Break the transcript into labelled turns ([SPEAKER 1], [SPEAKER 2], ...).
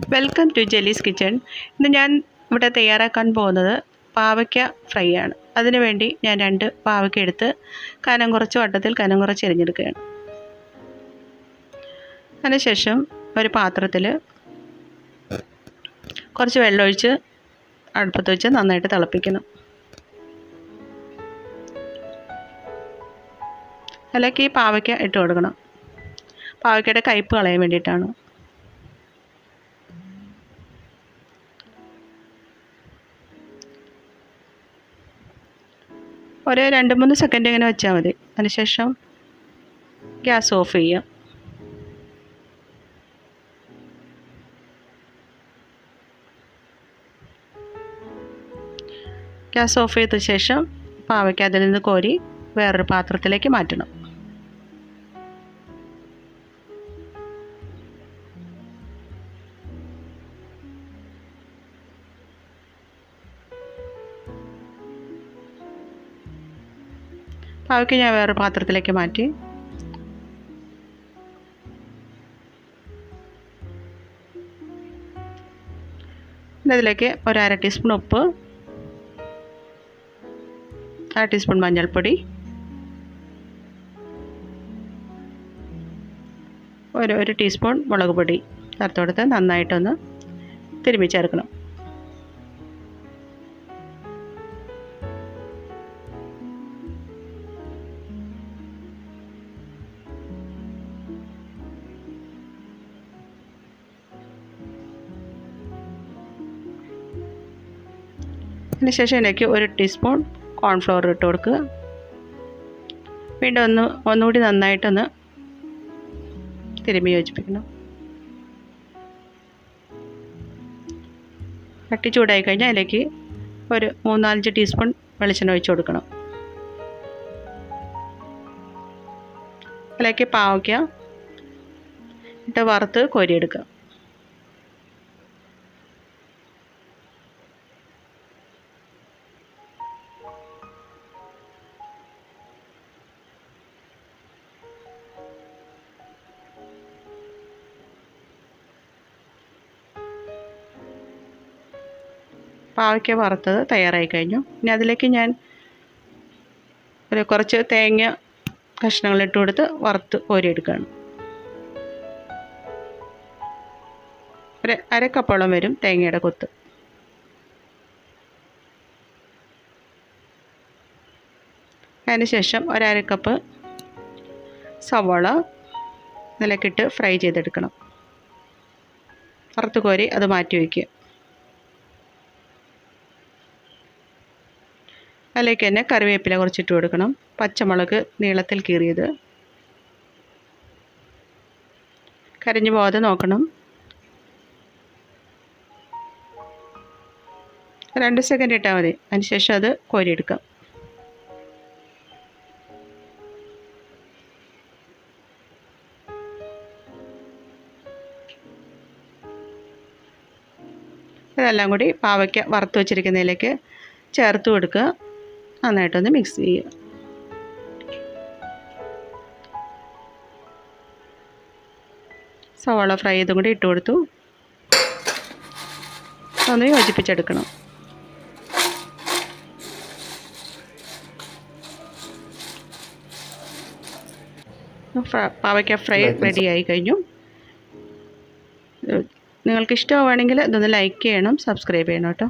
[SPEAKER 1] Welcome to ജെലീസ് kitchen ഇന്ന് ഞാൻ ഇവിടെ തയ്യാറാക്കാൻ പോകുന്നത് പാവയ്ക്ക ഫ്രൈ ആണ്. അതിനുവേണ്ടി ഞാൻ രണ്ട് പാവയ്ക്ക എടുത്ത് കനം കുറച്ച് വട്ടത്തിൽ കനം കുറച്ച് എരിഞ്ഞെടുക്കുകയാണ്. അതിനുശേഷം ഒരു പാത്രത്തിൽ കുറച്ച് വെള്ളമൊഴിച്ച് അടുപ്പത്ത് വെച്ച് നന്നായിട്ട് തിളപ്പിക്കണം. അല്ലെങ്കിൽ ഈ പാവയ്ക്ക ഇട്ട് കൊടുക്കണം. പാവയ്ക്കയുടെ കയ്പ്പ് കളയാൻ വേണ്ടിയിട്ടാണ്. ഒരു രണ്ട് മൂന്ന് സെക്കൻഡ് ഇങ്ങനെ വെച്ചാൽ മതി. അതിനുശേഷം ഗ്യാസ് ഓഫ് ചെയ്യാം. ഗ്യാസ് ഓഫ് ചെയ്ത ശേഷം പാവയ്ക്ക് അതിൽ നിന്ന് കോരി വേറൊരു പാത്രത്തിലേക്ക് മാറ്റണം. പാവയ്ക്ക് ഞാൻ വേറൊരു പാത്രത്തിലേക്ക് മാറ്റി. ഇതിലേക്ക് ഒരു അര ടീസ്പൂൺ ഉപ്പ് അര ടീസ്പൂൺ മഞ്ഞൾപ്പൊടി ഒരു ഒരു ടീസ്പൂൺ മുളക് പൊടി ചേർത്ത് കൊടുത്ത് നന്നായിട്ടൊന്ന് തിരുമ്മി ചേർക്കണം. അതിനുശേഷം ഇതിലേക്ക് ഒരു ടീസ്പൂൺ കോൺഫ്ലവർ ഇട്ട് കൊടുക്കുക. വീണ്ടും ഒന്ന് ഒന്നുകൂടി നന്നായിട്ടൊന്ന് തിരുമ്മി യോജിപ്പിക്കണം. ചട്ടി ചൂടായി കഴിഞ്ഞാൽ അതിലേക്ക് ഒരു മൂന്നാലഞ്ച് ടീസ്പൂൺ വെളിച്ചെണ്ണ ഒഴിച്ച് കൊടുക്കണം. അതിലേക്ക് പാവയ്ക്ക ഇട്ട് വറുത്ത് കോരിയെടുക്കുക. പാവയ്ക്ക വറുത്തത് തയ്യാറായി കഴിഞ്ഞു. ഇനി അതിലേക്ക് ഞാൻ ഒരു കുറച്ച് തേങ്ങ കഷ്ണങ്ങളിട്ട് കൊടുത്ത് വറുത്ത് കോരിയെടുക്കുകയാണ്. ഒരു അരക്കപ്പോളം കപ്പോളം വരും തേങ്ങയുടെ കൊത്ത്. അതിനുശേഷം ഒരര കപ്പ് സവാള നിലക്കിട്ട് ഫ്രൈ ചെയ്തെടുക്കണം. വറുത്ത് കോരി അത് മാറ്റി വയ്ക്കുക. അതിലേക്ക് തന്നെ കറിവേപ്പില കുറച്ചിട്ട് കൊടുക്കണം. പച്ചമുളക് നീളത്തിൽ കീറിയത്. കരിഞ്ഞ് പോകാതെ നോക്കണം. രണ്ട് സെക്കൻഡ് ഇട്ടാൽ മതി. അതിനുശേഷം അത് കോരിയെടുക്കാം. ഇതെല്ലാം കൂടി പാവയ്ക്ക വറുത്ത് വെച്ചിരിക്കുന്നതിലേക്ക് ചേർത്ത് കൊടുക്കുക. നന്നായിട്ടൊന്ന് മിക്സ് ചെയ്യുക. സവാള ഫ്രൈ ചെയ്തും കൂടി ഇട്ട് കൊടുത്തു. ഒന്ന് യോജിപ്പിച്ചെടുക്കണം. പാവയ്ക്ക ഫ്രൈ റെഡി ആയി കഴിഞ്ഞു. നിങ്ങൾക്ക് ഇഷ്ടമാവുകയാണെങ്കിൽ ഇതൊന്ന് ലൈക്ക് ചെയ്യണം സബ്സ്ക്രൈബ് ചെയ്യണം കേട്ടോ.